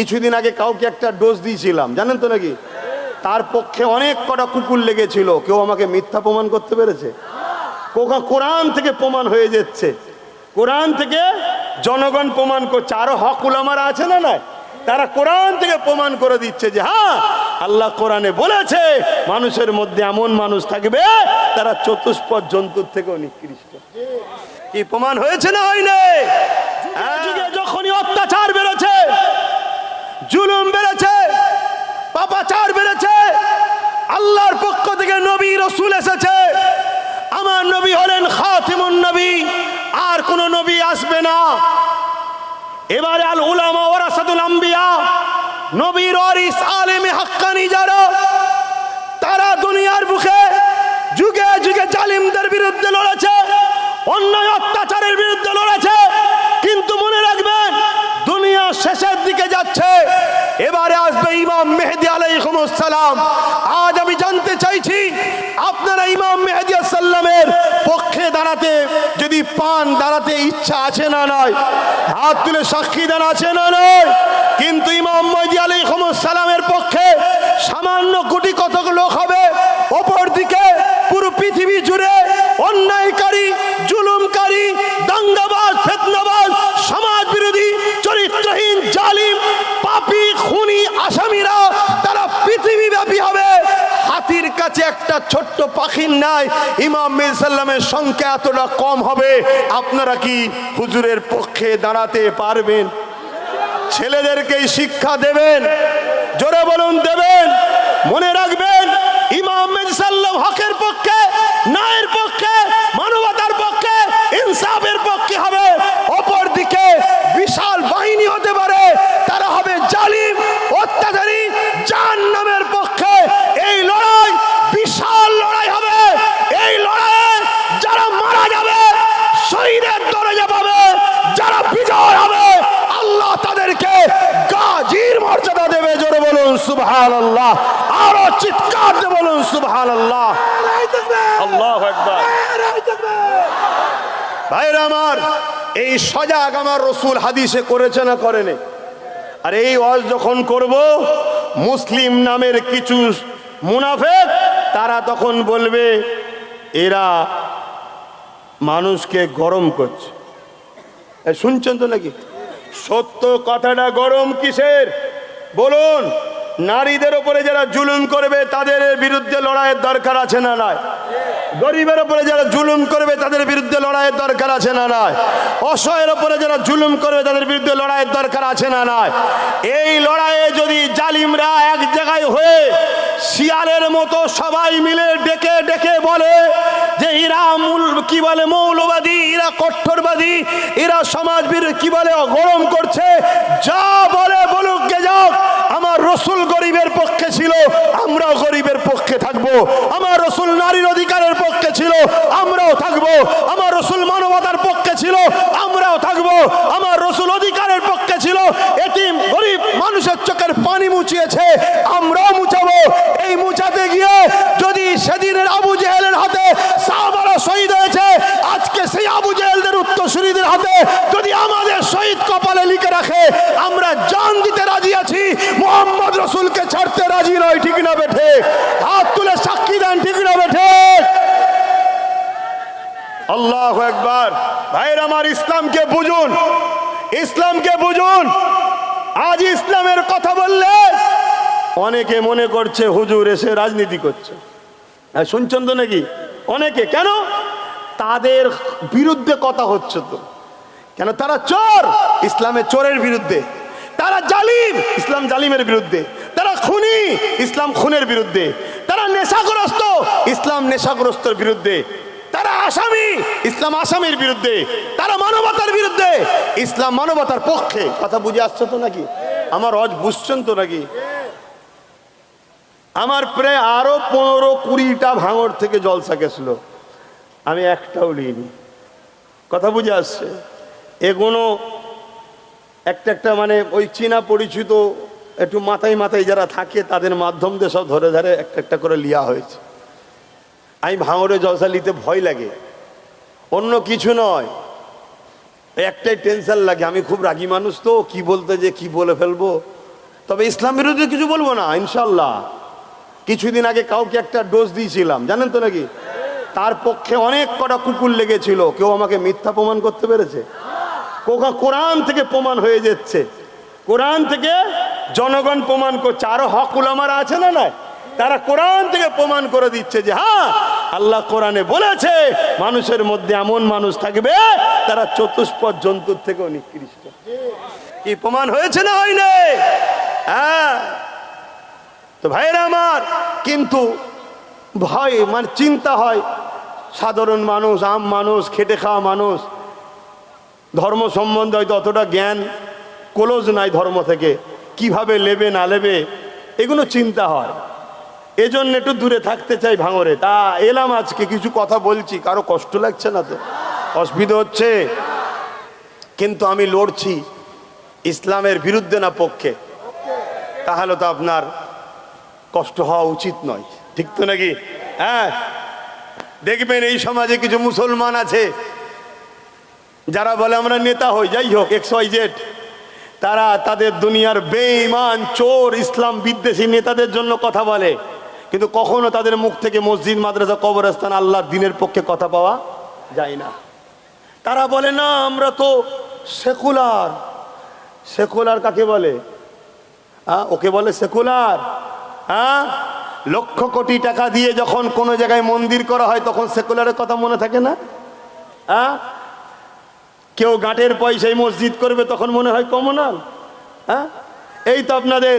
কিছুদিন আগে কাউকে একটা ডোজ দিয়েছিলাম, জানেন তো নাকি? তার পক্ষে অনেক কটা কুকুর লেগেছিল, কেউ আমাকে মিথ্যা প্রমাণ করতে পেরেছে? কোরআন থেকে প্রমাণ হয়ে যাচ্ছে। কোরআন থেকে জনগণ প্রমাণ করছে। আরও হক উলামারা আছে না না তারা কোরআন থেকে প্রমাণ করে দিচ্ছে যে হ্যাঁ আল্লাহ কোরআনে বলেছে, মানুষের মধ্যে এমন মানুষ থাকবে, তারা চতুষ্পদ জন্তুর থেকেও নিকৃষ্ট। কি প্রমাণ হয়েছে না হয়নি? যুগে যখনই অত্যাচার জুলুম বেড়েছে, পাপাচার বেড়েছে, আল্লাহর পক্ষ থেকে নবী রসুল এসেছে। আমার নবী হলেন খাতিমুন নবী, আর কোন নবী আসবে না। এবারে আল উলামা ওরাসাতুল আম্বিয়া, নবীর ওয়ারিস আলেমে হাক্কানি যারা, তারা দুনিয়ার বুকে যুগে যুগে জালিমদের বিরুদ্ধে লড়েছে, অন্যায় অত্যাচারের বিরুদ্ধে লড়েছে, কিন্তু মনে রাখবেন, দুনিয়া শেষের দিকে যাচ্ছে। এবারে আসবে ইমাম মেহেদি আলাইসালাম আজ আমি জানতে চাইছি, আপনারা ইমাম মেহেদি আসাল্লামের পক্ষে দাঁড়াতে যদি পান, দাঁড়াতে ইচ্ছা আছে না নয় হাত তুলে সাক্ষী দান, আছে না নয় কিন্তু ইমাম মেহেদি আলাইসালামের পক্ষে সামান্য কোটি কতক লোক হবে, অপর ছোট্ট পাখির নাই ইমাম মিরসাল্লামের সংখ্যা এতটা কম হবে, আপনারা কি হুজুরের পক্ষে দাঁড়াতে পারবেন? ছেলেদেরকেই শিক্ষা দেবেন, জোরে বলুন দেবেন, মনে রাখবেন, ইমাম মেজসাল্লাম হকের পক্ষে নায়ের পক্ষে মানবতার পক্ষে ইনসাফের পক্ষে হবে অপর দিকে বিশাল বাহিনী হতে পারে তারা হবে জালিম অত্যাচারী জান নামের পক্ষে এই লড়াই বিশাল লড়াই হবে এই লড়াইয়ে যারা মারা যাবে শহীদের দরজা পাবে যারা বিজয় হবে আল্লাহ তাদেরকে গাজীর মর্যাদা দেবে জোরে বলুন সুবহান আল্লাহ আরও চিৎকার দিয়ে বলুন সুবহান আল্লাহ আল্লাহ ভাইরা আমার এই সজাগ আমার রসুল হাদিসে করেছে না করেনি? আর এই ওয়াজ যখন করব মুসলিম নামের কিছু মুনাফেক তারা তখন বলবে এরা মানুষকে গরম করছে। শুনছেন তো নাকি? সত্য কথাটা গরম কিসের? বলুন। নারীদের ওপরে যারা জুলুম করবে, তাদের বিরুদ্ধে লড়াইয়ের দরকার আছে না নয় গরিবের ওপরে যারা জুলুম করবে, তাদের বিরুদ্ধে লড়াইয়ের দরকার আছে না নয় অসহায়ের ওপরে যারা জুলুম করবে, তাদের বিরুদ্ধে লড়াইয়ের দরকার আছে না নয় এই লড়াইয়ে যদি জালিমরা এক জায়গায় হয়ে শিয়ালের মতো সবাই মিলে ডেকে ডেকে বলে যে এরা মূল, কি বলে, মৌলবাদী, এরা কট্টরবাদী এরা সমাজ কি বলে গরম করছে, যা বলে বলুক গে যাও আমার রসুল গরিবের পক্ষে ছিল, আমরাও গরিবের পক্ষে থাকব। আমার রসুল নারীর অধিকারের পক্ষে ছিল, আমরাও থাকব। আমার রসুল মানবতার পক্ষে ছিল, আমরাও থাকব। আমার রসুল অধিকারের পক্ষে ছিল এটি গরিব মানুষের চোখের পানি মুছিয়েছে আমরাও মুছাবো এই মুছাতে গিয়ে যদি সেদিনের আবু জেহেলের হাতে সাহাবারা শহীদ হয়েছে আজকে সেই আবু জেহেলদের উত্তরসূরিদের হাতে যদি আমাদের শহীদ কপালে লিখে রাখে আমরা জান দিতে রাজি আছি মোহাম্মদ রসুলকে ছাড়তে রাজি নয় ঠিক না বেঠে হাত তুলে সাক্ষী দেন ঠিক না বেঠে আল্লাহ একবার আমার ইসলামকে বুঝুন। ইসলামকে বুঝুন। আজ ইসলামের কথা বললে অনেকে মনে করছে হুজুর এসে রাজনীতি করছে। হ্যাঁ শুনছেন তো নাকি? অনেকে। কেন? তাদের বিরুদ্ধে কথা হচ্ছে তো। কেন? তারা চোর। ইসলামের চোরের বিরুদ্ধে। তারা জালিম। ইসলাম জালিমের বিরুদ্ধে। তারা খুনি। ইসলাম খুনের বিরুদ্ধে। তারা নেশাগ্রস্ত। ইসলাম নেশাগ্রস্তর বিরুদ্ধে। আসামি। ইসলাম আসামির বিরুদ্ধে, তারা মানবতার বিরুদ্ধে। ইসলাম মানবতার পক্ষে। কথা বুঝে আসছো তো নাকি? আমার অজ বুঝছেন তো নাকি? আমার প্রায় আরও পনেরো কুড়িটা ভাঙর থেকে জলসা গেছিল। আমি একটাও নিইনি কথা বুঝে আসছে? এগুলো একটা একটা মানে ওই চীনা পরিচিত একটু মাথায় মাথায় যারা থাকে, তাদের মাধ্যম দিয়ে সব ধরে ধরে একটা একটা করে লিয়া হয়েছে। আমি ভাঙরে জলসা নিতে ভয় লাগে। অন্য কিছু নয়। একটাই টেনশন লাগে, আমি খুব রাগী মানুষ তো, কি বলতে যে, কি বলে ফেলব? তবে ইসলাম বিরোধী কিছু বলব না ইনশাল্লাহ কিছুদিন আগে কাউকে একটা ডোজ দিয়েছিলাম, জানেন তো নাকি? তার পক্ষে অনেক কটা কুকুর লেগেছিল, কেউ আমাকে মিথ্যা প্রমাণ করতে পেরেছে? কোকা কোরআন থেকে প্রমাণ হয়ে যাচ্ছে। কোরআন থেকে জনগণ প্রমাণ করছে। আরও হক উলামারা আছে না না তারা কোরআন থেকে প্রমাণ করে দিচ্ছে যে হ্যাঁ আল্লাহ কোরআনে বলেছে, মানুষের মধ্যে এমন মানুষ থাকবে, তারা চতুষ্পদ জন্তুর থেকেও নিকৃষ্ট। কি প্রমাণ হয়েছে না হয়নি? হ্যাঁ। তো ভাইরা আমার, কিন্তু ভয় মানে চিন্তা হয়, সাধারণ মানুষ, আম মানুষ, খেটে খাওয়া মানুষ, ধর্ম সম্বন্ধে হয়তো অতটা জ্ঞান, ক্লোজ নাই ধর্ম থেকে, কীভাবে নেবে না নেবে এগুলো চিন্তা হয়। এজন্য একটু দূরে থাকতে চাই ভাঙরে। তা এলাম আজকে, কিছু কথা বলছি, কারও কষ্ট লাগছে না তো? অসুবিধা হচ্ছে? কিন্তু আমি লড়ছি ইসলামের বিরুদ্ধে না পক্ষে। তাহলে তো আপনার কষ্ট হওয়া উচিত নয়। ঠিক তো নাকি? হ্যাঁ? দেখবেন এই সমাজে কিছু মুসলমান আছে, যারা বলে আমরা নেতা হই, যাই হোক, এক্স, ওয়াই, জেড, তারা তাদের দুনিয়ার বেঈমান, চোর, ইসলাম বিদ্বেষী নেতাদের জন্য কথা বলে। কিন্তু কখনো তাদের মুখ থেকে মসজিদ, মাদ্রাসা, কবরস্থান, আল্লাহর দিনের পক্ষে কথা পাওয়া যায় না। তারা বলে, না, আমরা তো সেকুলার। সেকুলার কাকে বলে? হ্যাঁ ওকে বলে সেকুলার। হ্যাঁ লক্ষ কোটি টাকা দিয়ে যখন কোনো জায়গায় মন্দির করা হয়, তখন সেকুলারের কথা মনে থাকে না? হ্যাঁ কেউ গাঁটের পয়সায় মসজিদ করবে, তখন মনে হয় কমনাল হ্যাঁ এই তো আপনাদের